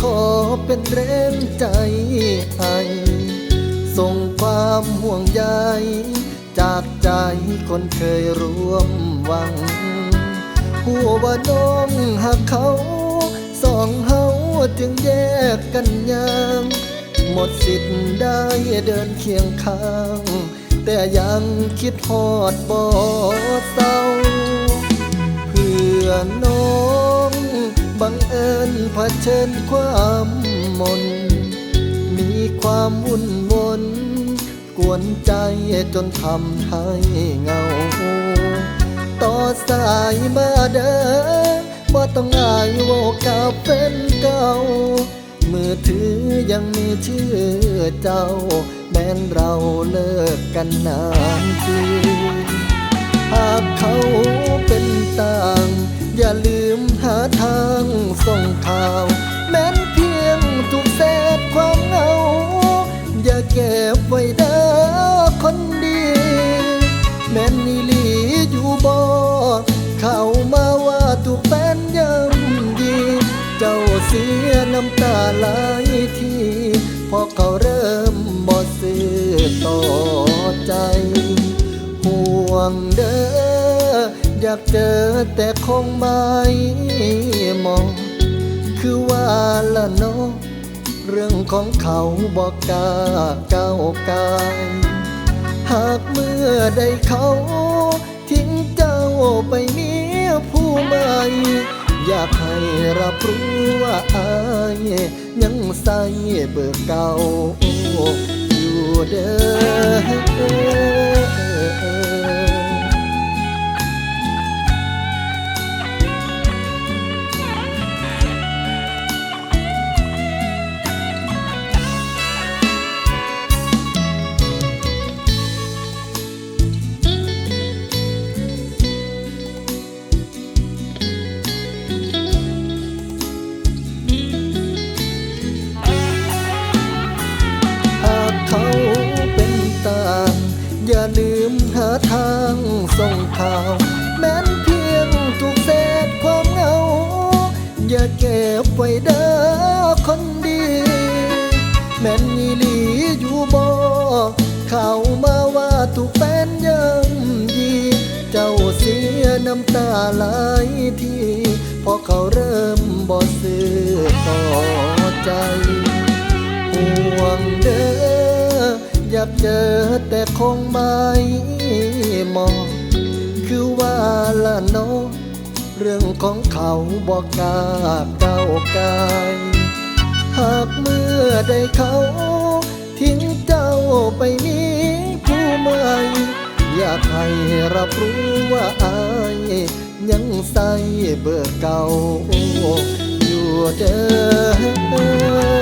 ขอเป็นแรงใจให้ส่งความห่วงใยจากใจคนเคยร่วมหวังหัวว่าน้องหักเขาสองเฮาจึงแยกกันยังหมดสิทธิ์ได้เดินเคียงข้าง แต่ยังคิดฮอดบ่เศร้า เพื่อน้อง บังเอิญเผชิญความมน มีความวุ่นวนกวนใจจนทำให้เหงา ต่อสายมาเด้อบ่ต้องอายโวกับเป็นเก่า มือถือยังมีชื่อเจ้า แม้นเราเลิกกันนานที หากเขาเป็นต่าง อย่าลืมหาทางส่งข่าว แม้นเพียงถูกเศษความเหงา อย่าเก็บไว้เด้อคนดี แม้นอีหลีอยู่บ่เข้ามาว่าถูกแฟนย่ำยีเจ้าเสียน้ำตาไหลทีพราะเขาเริ่มบ่ซื้อต่อใจ ห่วงเด้อ อยากเจอแต่คงไม่มอง คือว่าละเนาะเรื่องของเขาบอกกล้าก้าวกายหากเมื่อใดเขาทิ้งเจ้าไปมีผู้ใหม่อยากให้รับรู้ว่าอายยังใส่เบอร์เก่าอยู่เด้อางส่งข่าวแม้นเพียงถูกเศษความเหงา อย่าเก็บไว้เด้อคนดี แม้นอีหลีอยู่บ่เข้ามาว่าถูกแฟนย่ำยี เจ้าเสียน้ำตาไหลทีพราะเขาเริ่มบ่ซื้อต่อ อยากเจอแต่คงไม่มอง คือว่าละเนเรื่องของเขาบอกกล้าก้ากายหากเมื่อใดเขา ทิ้งเจ้าไปมีผู้ใหม่อยากให้รับรู้ว่าอายยังใส่เบอร์เก่าอยู่เด้อ